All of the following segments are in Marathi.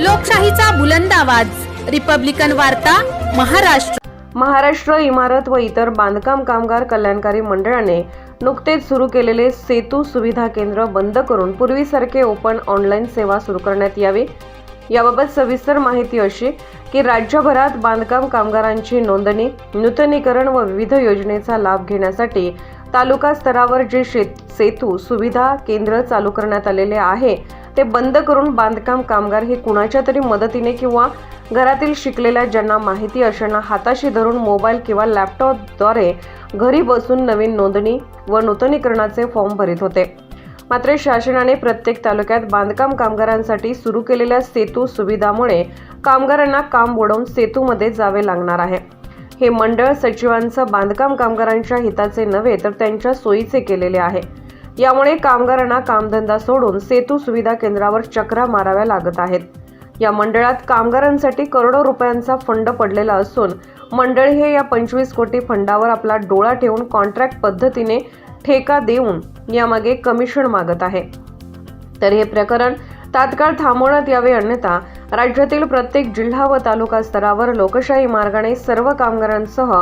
लोकशाहीचा बुलंद आवाज. रिपब्लिकन वार्ता महाराष्ट्र. महाराष्ट्र इमारत व इतर बांधकाम कामगार कल्याणकारी मंडळाने नुकतेच सुरू केलेले सेतू सुविधा केंद्र बंद करून पूर्वीसारखे ओपन ऑनलाईन सेवा सुरू करण्यात यावी. याबाबत सविस्तर माहिती अशी की राज्यभरात बांधकाम कामगारांची नोंदणी नूतनीकरण व विविध योजनेचा लाभ घेण्यासाठी तालुका स्तरावर जे शेत सेतू सुविधा केंद्र चालू करण्यात आलेले आहे ते बंद करून बांधकाम कामगार हे कुणाच्या तरी मदतीने किंवा घरातील शिकलेल्या ज्यांना माहिती अशांना हाताशी धरून मोबाईल किंवा लॅपटॉपद्वारे घरी बसून नवीन नोंदणी व नूतनीकरणाचे फॉर्म भरीत होते. मात्र शासनाने प्रत्येक तालुक्यात बांधकाम कामगारांसाठी सुरू केलेल्या सेतू सुविधामुळे कामगारांना काम बुडवून सेतूमध्ये जावे लागणार आहे. हे मंडळ सचिवांचं बांधकाम कामगारांच्या हिताचे नव्हे तर त्यांच्या सोयीचे केलेले आहे. यामुळे कामगारांना कामधंदा सोडून सेतू सुविधा केंद्रावर चक्रा माराव्या लागत आहेत. या मंडळात कामगारांसाठी करोडो रुपयांचा फंड पडलेला असून मंडळ हे या पंचवीस कोटी फंडावर आपला डोळा ठेवून कॉन्ट्रॅक्ट पद्धतीने ठेका देऊन यामागे कमिशन मागत आहे. तर हे प्रकरण तात्काळ थांबवण्यात यावे अन्यथा राज्यातील प्रत्येक जिल्हा व तालुका स्तरावर लोकशाही मार्गाने सर्व कामगारांसह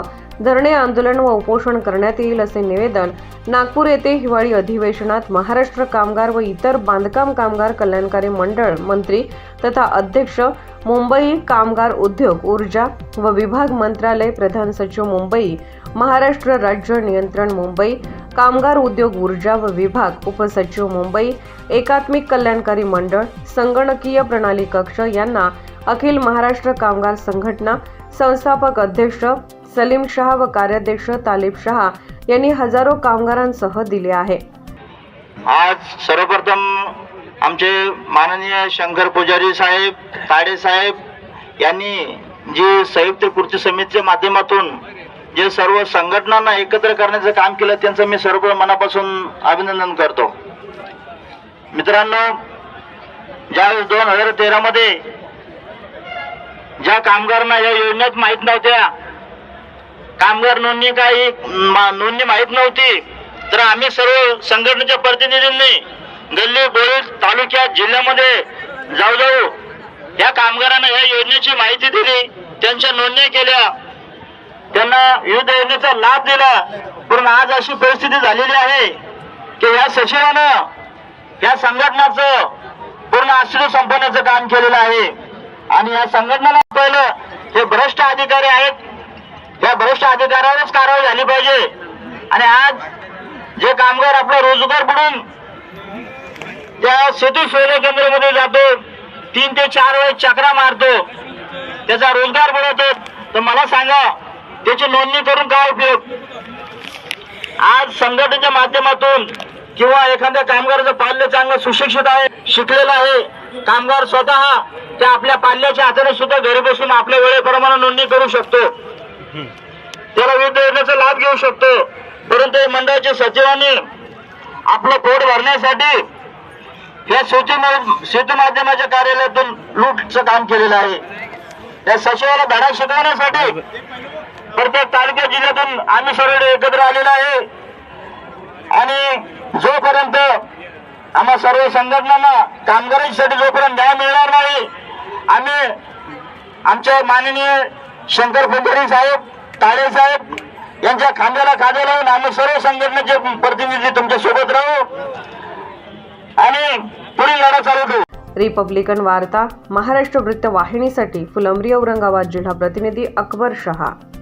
धरणे आंदोलन व उपोषण करण्यात येईल असे निवेदन नागपूर येथे हिवाळी अधिवेशनात महाराष्ट्र कामगार व इतर बांधकाम कामगार कल्याणकारी मंडळ मंत्री तथा अध्यक्ष मुंबई कामगार उद्योग ऊर्जा व विभाग मंत्रालय प्रधान सचिव मुंबई महाराष्ट्र राज्य नियंत्रण मुंबई कामगार उद्योग ऊर्जा व विभाग उपसचिव मुंबई एकात्मिक कल्याणकारी मंडळ संगणकीय प्रणाली कक्ष यांना अखिल महाराष्ट्र कामगार संघटना संस्थापक अध्यक्ष सलीम शहा व कार्याध्यक्ष तालिब शहा यांनी हजारो कामगारांसह दिले आहे. आज सर्वप्रथम आमचे माननीय शंकर पुजारी साहेब ताडे साहेब यांनी जी संयुक्त कृती समितीच्या माध्यमातून जे सर्व संघटनांना एकत्र करण्याचं काम केलं त्यांचं मी सर्व मनापासून अभिनंदन करतो. मित्रांनो ज्यावेळेस दोन हजार तेरा मध्ये ज्या कामगारांना या योजनेत माहीत नव्हत्या कामगार नोंदणी काही नोंदणी माहीत नव्हती तर आम्ही सर्व संघटनेच्या प्रतिनिधींनी गल्ली बोरी तालुक्यात जिल्ह्यामध्ये जाऊ जाऊ या कामगारांना या योजनेची माहिती दिली. त्यांच्या नोंदणी केल्या. त्यांना विविध योजनेचा लाभ दिला. पण आज अशी परिस्थिती झालेली आहे की या सचिवानं या संघटनाचं पूर्ण आश्चर्य संपवण्याचं काम केलेलं आहे. आणि या संघटनेला पहिलं हे भ्रष्ट अधिकारी आहेत. या भ्रष्ट अधिकाऱ्यावरच कारवाई झाली पाहिजे. आणि आज जे कामगार आपला रोजगार बुडून त्या सेतू सोयरे केंद्रामध्ये जातो तीन ते चार वेळेस चक्रा मारतो त्याचा रोजगार बुडवतो तर मला सांगा त्याची नोंदणी करून काय उपयोग? आज संघटनेच्या माध्यमातून किंवा एखाद्या कामगाराचं पाल्य चांगलं सुशिक्षित आहे शिकलेलं आहे कामगार स्वतः त्या आपल्या पाल्याच्या हाताने सुद्धा घरी बसून आपल्या वेळेप्रमाणे नोंदणी करू शकतो. त्याला विविध योजनेचा लाभ घेऊ शकतो. परंतु मंडळाच्या सचिवांनी आपलं पोट भरण्यासाठी या सेतू मा- सेतू माध्यमाच्या कार्यालयातून लूटचं काम केलेलं आहे. या सचिवाला धडा शिकवण्यासाठी प्रत्येक तालुक्या जिल्ह्यातून आम्ही सर्व एकत्र आलेलो आहे. आणि जोपर्यंत आम्हा सर्व संघटनांना कामगारांसाठी जोपर्यंत न्याय मिळणार नाही आम्ही आमचे माननीय शंकर फुंडरी साहेब ताळे साहेब यांच्या खांद्याला खांदा लावून आम्ही सर्व संघटनेचे प्रतिनिधी तुमच्यासोबत राहू आणि पुढील लढा चालू ठेवू रिपब्लिकन वार्ता महाराष्ट्र वृत्त वाहिनीसाठी फुलंब्री औरंगाबाद जिल्हा प्रतिनिधी अकबर शहा.